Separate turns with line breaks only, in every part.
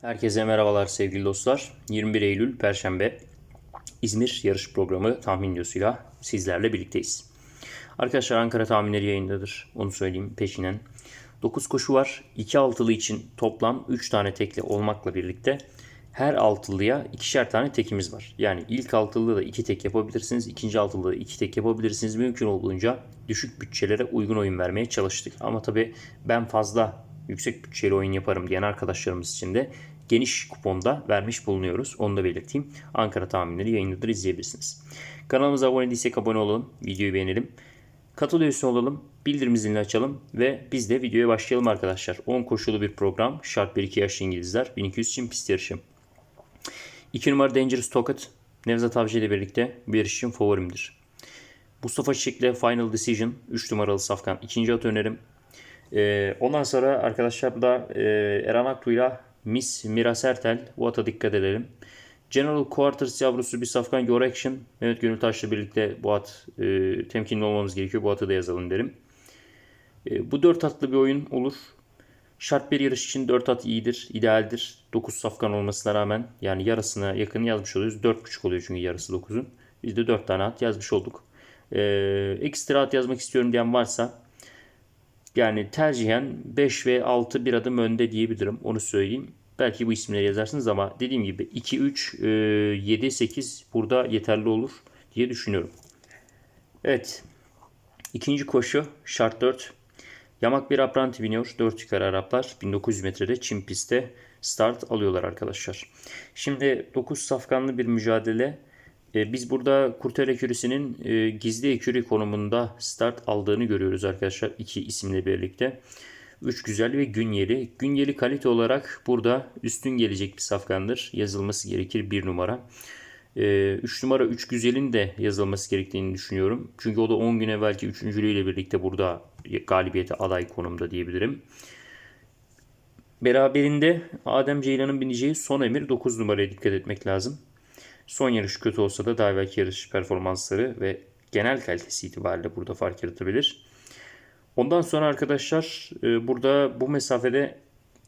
Herkese merhabalar sevgili dostlar. 21 Eylül Perşembe İzmir yarış programı tahmin videosuyla sizlerle birlikteyiz. Arkadaşlar Ankara tahminleri yayındadır. Onu söyleyeyim peşinen. 9 koşu var. 2 altılı için toplam 3 tane tekli olmakla birlikte her altılıya ikişer tane tekimiz var. Yani ilk altılıda da 2 tek yapabilirsiniz. ikinci altılıda da 2 tek yapabilirsiniz. Mümkün olduğunca düşük bütçelere uygun oyun vermeye çalıştık. Ama tabii ben fazla yüksek bütçeli oyun yaparım diyen arkadaşlarımız için de geniş kuponda vermiş bulunuyoruz. Onu da belirteyim. Ankara tahminleri yayındadır izleyebilirsiniz. Kanalımıza abone değilsek abone olalım. Videoyu beğenelim. Katıl olalım. Bildirim zilini açalım ve biz de videoya başlayalım arkadaşlar. 10 koşulu bir program. Şart 1-2 yaşlı İngilizler. 1200 için pist yarışı. 2 numara Dangerous Tokat. Nevzat Avcı ile birlikte bu yarış için favorimdir. Mustafa Çiçek'le Final Decision 3 numaralı safkan. ikinci at önerim. Ee, ondan sonra arkadaşlar da e, Eren Aktu'yla Miss Mira Sertel bu ata dikkat edelim. General Quarters yavrusu bir safkan Your Action. Mehmet Gönül Taş'la birlikte bu at e, temkinli olmamız gerekiyor. Bu atı da yazalım derim. E, bu 4 atlı bir oyun olur. Şart bir yarış için 4 at iyidir, idealdir. 9 safkan olmasına rağmen yani yarısına yakın yazmış oluyoruz. 4.5 oluyor çünkü yarısı 9'un. Biz de 4 tane at yazmış olduk. E, ekstra at yazmak istiyorum diyen varsa yani tercihen 5 ve 6 bir adım önde diyebilirim. Onu söyleyeyim. Belki bu isimleri yazarsınız ama dediğim gibi 2, 3, 7, 8 burada yeterli olur diye düşünüyorum. Evet. İkinci koşu şart 4. Yamak bir apranti biniyor. 4 yukarı Araplar 1900 metrede Çin pistte start alıyorlar arkadaşlar. Şimdi 9 safkanlı bir mücadele. E, biz burada Kurtel Ekürisi'nin e, gizli ekürü konumunda start aldığını görüyoruz arkadaşlar. iki isimle birlikte. 3 güzel ve Günyeli. Günyeli kalite olarak burada üstün gelecek bir safkandır. Yazılması gerekir 1 numara. 3 e, numara 3 güzelin de yazılması gerektiğini düşünüyorum. Çünkü o da 10 gün evvelki üçüncülüğüyle birlikte burada galibiyete aday konumda diyebilirim. Beraberinde Adem Ceylan'ın bineceği son emir 9 numaraya dikkat etmek lazım. Son yarış kötü olsa da daha evvelki yarış performansları ve genel kalitesi itibariyle burada fark yaratabilir. Ondan sonra arkadaşlar e, burada bu mesafede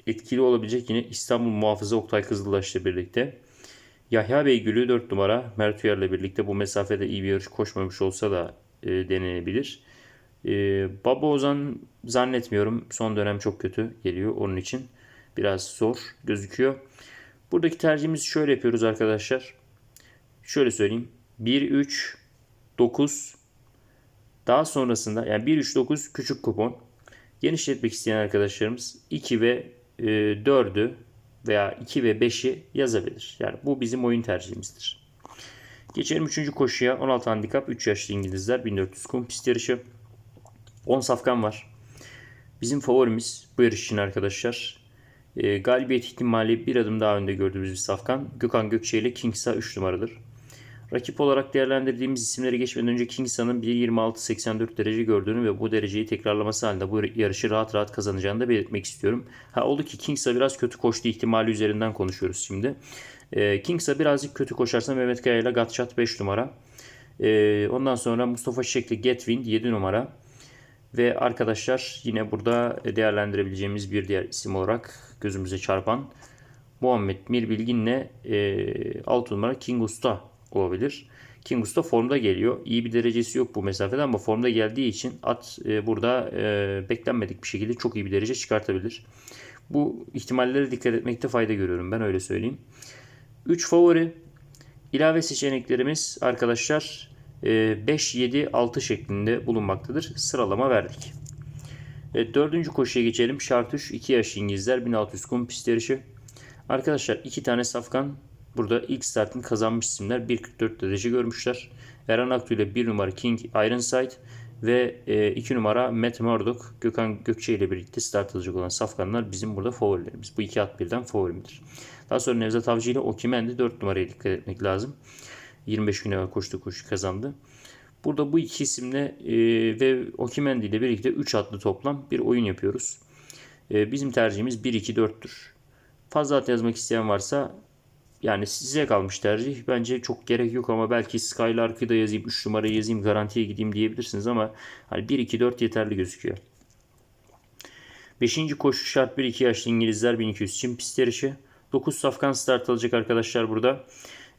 etkili olabilecek yine İstanbul muhafızı Oktay Kızıldaş ile birlikte. Yahya Beygül'ü 4 numara Mert Uyar'la birlikte bu mesafede iyi bir yarış koşmamış olsa da e, denenebilir. E, Baba Ozan zannetmiyorum. Son dönem çok kötü geliyor. Onun için biraz zor gözüküyor. Buradaki tercihimizi şöyle yapıyoruz arkadaşlar. Şöyle söyleyeyim. 1, 3, 9 daha sonrasında yani 1, 3, 9 küçük kupon. Genişletmek isteyen arkadaşlarımız 2 ve e, 4'ü veya 2 ve 5'i yazabilir. Yani bu bizim oyun tercihimizdir. Geçelim 3. koşuya. 16 handikap 3 yaşlı İngilizler 1400 kum pist yarışı. 10 safkan var. Bizim favorimiz bu yarış için arkadaşlar. E, galibiyet ihtimali bir adım daha önde gördüğümüz bir safkan. Gökhan Gökçe ile Kingsa 3 numaradır. Rakip olarak değerlendirdiğimiz isimlere geçmeden önce Kingsa'nın 1.26-84 derece gördüğünü ve bu dereceyi tekrarlaması halinde bu yarışı rahat rahat kazanacağını da belirtmek istiyorum. Ha oldu ki Kingsa biraz kötü koştu ihtimali üzerinden konuşuyoruz şimdi. E, Kingsa birazcık kötü koşarsa Mehmet Kaya ile Gatşat 5 numara. E, ondan sonra Mustafa Şekli Getwind 7 numara. Ve arkadaşlar yine burada değerlendirebileceğimiz bir diğer isim olarak gözümüze çarpan Muhammed Mir Bilgin'le e, 6 numara King Usta olabilir. King Usta formda geliyor. İyi bir derecesi yok bu mesafede ama formda geldiği için at e, burada e, beklenmedik bir şekilde çok iyi bir derece çıkartabilir. Bu ihtimallere dikkat etmekte fayda görüyorum ben öyle söyleyeyim. 3 favori ilave seçeneklerimiz arkadaşlar 5, 7, 6 şeklinde bulunmaktadır. Sıralama verdik. Evet, dördüncü koşuya geçelim. Şart 3 2 yaş İngilizler 1600 kum pist yarışı. Arkadaşlar iki tane safkan burada ilk startını kazanmış isimler 1.44 derece görmüşler. Eren Aktu ile 1 numara King Ironside ve 2 numara Matt Murdoch Gökhan Gökçe ile birlikte start alacak olan safkanlar bizim burada favorilerimiz. Bu iki at birden favorimdir. Daha sonra Nevzat Avcı ile Okimendi 4 numaraya dikkat etmek lazım. 25 gün evvel koştu koşu kazandı. Burada bu iki isimle e, ve Okimendi ile birlikte 3 atlı toplam bir oyun yapıyoruz. E, bizim tercihimiz 1-2-4'tür. Fazla at yazmak isteyen varsa yani size kalmış tercih. Bence çok gerek yok ama belki Skylark'ı da yazayım, 3 numarayı yazayım, garantiye gideyim diyebilirsiniz ama hani 1-2-4 yeterli gözüküyor. 5. koşu şart 1-2 yaşlı İngilizler 1200 için pist yarışı. 9 safkan start alacak arkadaşlar burada.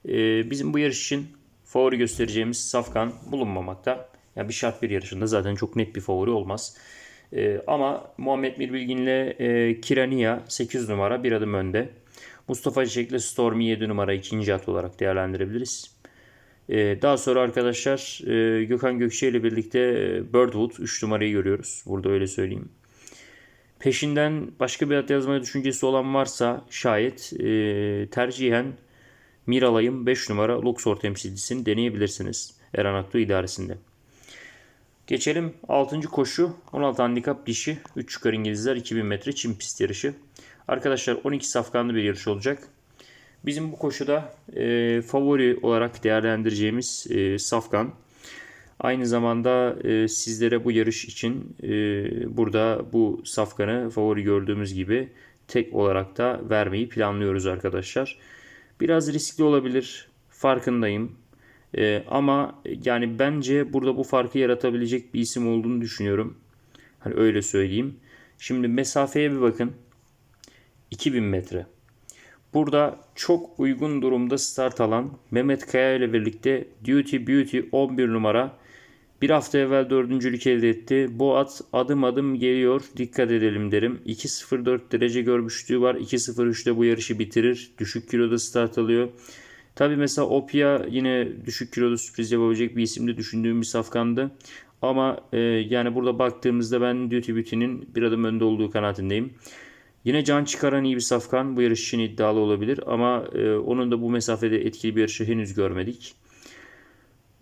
Ee, bizim bu yarış için favori göstereceğimiz safkan bulunmamakta. Yani bir şart bir yarışında zaten çok net bir favori olmaz. Ee, ama Muhammed Mirbilgin'le e, Kirania 8 numara bir adım önde. Mustafa Çiçek'le Stormy 7 numara ikinci at olarak değerlendirebiliriz. Ee, daha sonra arkadaşlar e, Gökhan Gökçe ile birlikte e, Birdwood 3 numarayı görüyoruz. Burada öyle söyleyeyim. Peşinden başka bir at yazmaya düşüncesi olan varsa şayet e, tercihen Miralay'ın 5 numara Luxor temsilcisini deneyebilirsiniz. Eren Aktu idaresinde. Geçelim 6. koşu 16 handikap dişi 3 çıkar İngilizler 2000 metre çim pist yarışı. Arkadaşlar 12 safkanlı bir yarış olacak. Bizim bu koşuda e, favori olarak değerlendireceğimiz e, safkan. Aynı zamanda e, sizlere bu yarış için e, burada bu safkanı favori gördüğümüz gibi tek olarak da vermeyi planlıyoruz arkadaşlar. Biraz riskli olabilir farkındayım. E, ama yani bence burada bu farkı yaratabilecek bir isim olduğunu düşünüyorum. Hani öyle söyleyeyim. Şimdi mesafeye bir bakın. 2000 metre. Burada çok uygun durumda start alan Mehmet Kaya ile birlikte Duty Beauty 11 numara bir hafta evvel dördüncülük elde etti. Bu at adım adım geliyor. Dikkat edelim derim. 2.04 derece görmüşlüğü var. 2.03'te bu yarışı bitirir. Düşük kiloda start alıyor. Tabi mesela Opia yine düşük kiloda sürpriz yapabilecek bir isimde düşündüğüm bir safkandı. Ama e, yani burada baktığımızda ben Duty Beauty'nin bir adım önde olduğu kanaatindeyim. Yine can çıkaran iyi bir safkan bu yarış için iddialı olabilir ama e, onun da bu mesafede etkili bir yarışı henüz görmedik.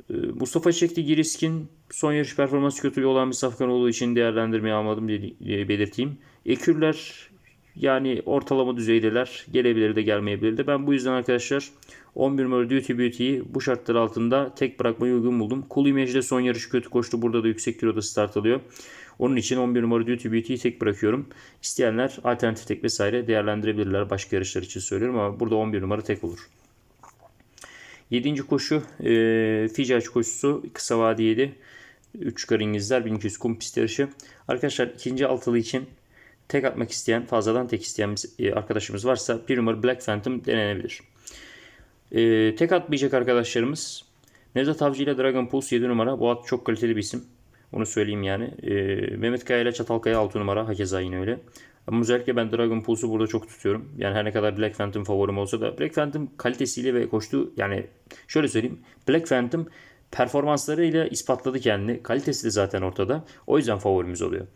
E, Mustafa Çekti Giriskin son yarış performansı kötü olan bir safkan olduğu için değerlendirmeye almadım diye belirteyim. Ekürler yani ortalama düzeydeler. Gelebilir de gelmeyebilir de. Ben bu yüzden arkadaşlar 11 numara Duty Beauty'yi bu şartlar altında tek bırakmayı uygun buldum. Cool Image'de son yarış kötü koştu. Burada da yüksek kiloda start alıyor. Onun için 11 numara Duty Beauty'yi tek bırakıyorum. İsteyenler alternatif tek vesaire değerlendirebilirler. Başka yarışlar için söylüyorum ama burada 11 numara tek olur. 7. koşu e, Fijaç koşusu kısa vadiydi. 3 kar İngilizler 1200 kum pist yarışı. Arkadaşlar ikinci altılı için tek atmak isteyen fazladan tek isteyen e, arkadaşımız varsa 1 numara Black Phantom denenebilir. E, tek atmayacak arkadaşlarımız Nevzat Avcı ile Dragon Pulse 7 numara. Bu at çok kaliteli bir isim. Onu söyleyeyim yani. E, Mehmet Kaya ile Çatalkaya 6 numara. Hakeza yine öyle. Ama özellikle ben Dragon Pulse'u burada çok tutuyorum. Yani her ne kadar Black Phantom favorim olsa da Black Phantom kalitesiyle ve koştu yani şöyle söyleyeyim. Black Phantom performanslarıyla ispatladı kendini. Kalitesi de zaten ortada. O yüzden favorimiz oluyor.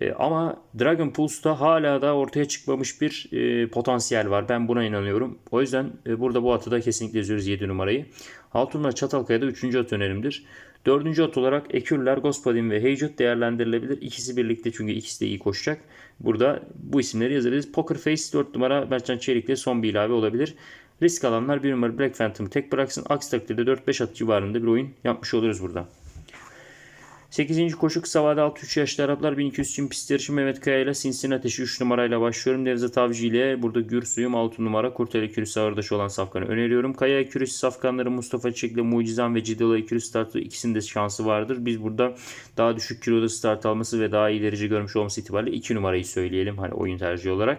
E, ama Dragon Pulse'da hala da ortaya çıkmamış bir e, potansiyel var. Ben buna inanıyorum. O yüzden e, burada bu atı da kesinlikle yazıyoruz 7 numarayı. Altunlar Çatalkaya'da 3. at önerimdir. 4. at olarak Ekürler, Gospodin ve Heycut değerlendirilebilir. İkisi birlikte çünkü ikisi de iyi koşacak. Burada bu isimleri yazarız. Poker Face 4 numara Mertcan Çelik'le son bir ilave olabilir. Risk alanlar 1 numara Black Phantom tek bıraksın. Aksi takdirde 4-5 at civarında bir oyun yapmış oluruz burada. 8. koşu kısa vade 6-3 yaşlı Araplar 1200 için pist yarışı Mehmet Kaya ile Sinsin Ateşi 3 numarayla başlıyorum. Nevzat Avcı ile burada Gürsuyum 6 numara Kurtel Kürüsü ağırdaşı olan safkanı öneriyorum. Kaya Kürüsü safkanları Mustafa Çiçek ile Mucizan ve Cidala Kürüsü startı ikisinin de şansı vardır. Biz burada daha düşük kiloda start alması ve daha derece görmüş olması itibariyle 2 numarayı söyleyelim hani oyun tercihi olarak.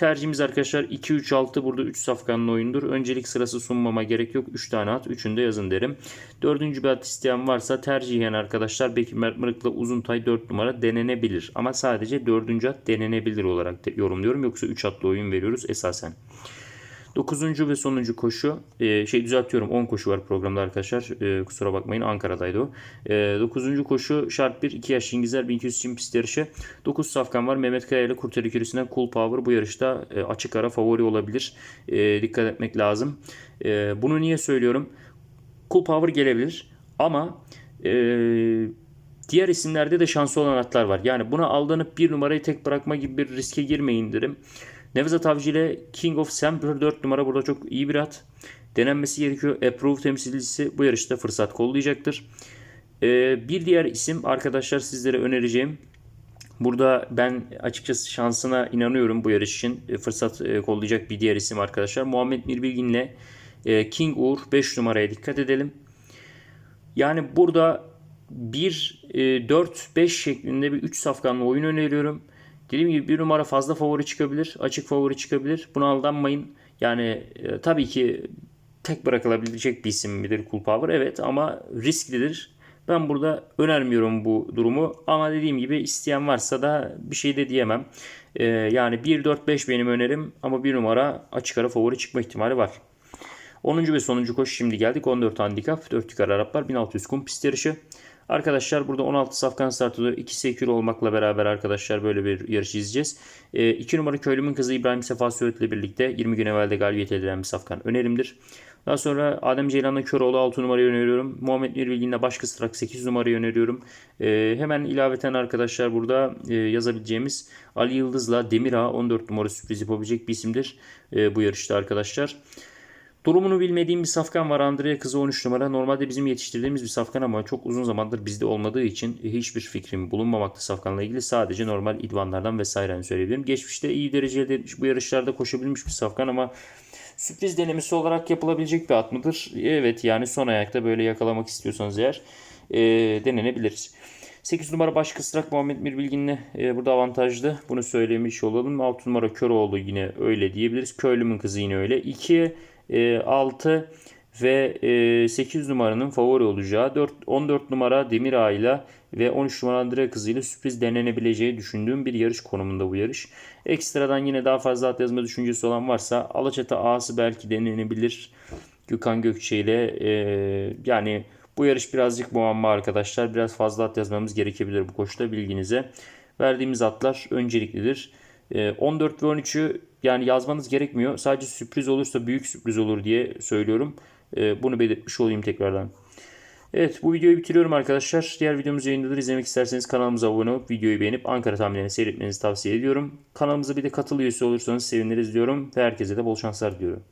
Tercihimiz arkadaşlar 2-3-6 burada 3 safkanlı oyundur. Öncelik sırası sunmama gerek yok. 3 tane at. 3'ünü de yazın derim. Dördüncü bir at isteyen varsa tercihen arkadaşlar Bekir Mert Mırık'la Uzuntay 4 numara denenebilir. Ama sadece 4. at denenebilir olarak yorumluyorum. Yoksa 3 atlı oyun veriyoruz esasen. 9. ve sonuncu koşu e, şey düzeltiyorum 10 koşu var programda arkadaşlar e, kusura bakmayın Ankara'daydı o. E, 9. koşu şart 1 2 yaş İngilizler 1200 için pist yarışı 9 safkan var Mehmet Kaya ile Kurtar ikilisinden Cool Power bu yarışta e, açık ara favori olabilir e, dikkat etmek lazım. E, bunu niye söylüyorum? Cool Power gelebilir ama e, diğer isimlerde de şansı olan atlar var. Yani buna aldanıp bir numarayı tek bırakma gibi bir riske girmeyin derim. Nevzat Avcı ile King of Sampler 4 numara burada çok iyi bir at. Denenmesi gerekiyor. Approve temsilcisi bu yarışta fırsat kollayacaktır. Ee, bir diğer isim arkadaşlar sizlere önereceğim. Burada ben açıkçası şansına inanıyorum bu yarış için. E, fırsat e, kollayacak bir diğer isim arkadaşlar. Muhammed Mirbilgin ile e, King Uğur 5 numaraya dikkat edelim. Yani burada 1 4 5 şeklinde bir 3 safkanlı oyun öneriyorum. Dediğim gibi bir numara fazla favori çıkabilir. Açık favori çıkabilir. Buna aldanmayın. Yani e, tabii ki tek bırakılabilecek bir isim midir Cool Power? Evet ama risklidir. Ben burada önermiyorum bu durumu. Ama dediğim gibi isteyen varsa da bir şey de diyemem. E, yani 1-4-5 benim önerim ama bir numara açık ara favori çıkma ihtimali var. 10. ve sonuncu koşu şimdi geldik. 14 handikap, 4 yukarı Araplar, 1600 kum pist yarışı. Arkadaşlar burada 16 safkan start oluyor. 2 sekür olmakla beraber arkadaşlar böyle bir yarış izleyeceğiz. 2 numara köylümün kızı İbrahim Sefa Söğüt ile birlikte 20 gün evvelde galibiyet elde eden bir safkan önerimdir. Daha sonra Adem Ceylan'la Köroğlu 6 numarayı öneriyorum. Muhammed Nurbilgin'le başka strak 8 numarayı öneriyorum. Ee, hemen ilaveten arkadaşlar burada e, yazabileceğimiz Ali Yıldız'la Demir Ağa 14 numara sürpriz yapabilecek bir isimdir e, bu yarışta arkadaşlar. Durumunu bilmediğim bir safkan var. Andrea kızı 13 numara. Normalde bizim yetiştirdiğimiz bir safkan ama çok uzun zamandır bizde olmadığı için hiçbir fikrim bulunmamakta safkanla ilgili. Sadece normal idvanlardan vesaireni söyleyebilirim. Geçmişte iyi derece etmiş bu yarışlarda koşabilmiş bir safkan ama sürpriz denemesi olarak yapılabilecek bir at mıdır? Evet yani son ayakta böyle yakalamak istiyorsanız eğer e, denenebilir. 8 numara baş kısrak Muhammed Mirbilgin'le e, burada avantajlı. Bunu söylemiş olalım. 6 numara Köroğlu yine öyle diyebiliriz. Köylümün kızı yine öyle. 2 e, 6 ve e, 8 numaranın favori olacağı 4, 14 numara Demir Ağa'yla ve 13 numara Andrea kızıyla sürpriz denenebileceği düşündüğüm bir yarış konumunda bu yarış. Ekstradan yine daha fazla at yazma düşüncesi olan varsa Alaçatı Ağası belki denenebilir. Gökhan Gökçe ile e, yani bu yarış birazcık muamma arkadaşlar. Biraz fazla at yazmamız gerekebilir bu koşuda bilginize. Verdiğimiz atlar önceliklidir. 14 ve 13'ü yani yazmanız gerekmiyor. Sadece sürpriz olursa büyük sürpriz olur diye söylüyorum. Bunu belirtmiş olayım tekrardan. Evet bu videoyu bitiriyorum arkadaşlar. Diğer videomuz yayındadır. İzlemek isterseniz kanalımıza abone olup videoyu beğenip Ankara tahminlerini seyretmenizi tavsiye ediyorum. Kanalımıza bir de katıl üyesi olursanız seviniriz diyorum. Ve herkese de bol şanslar diliyorum.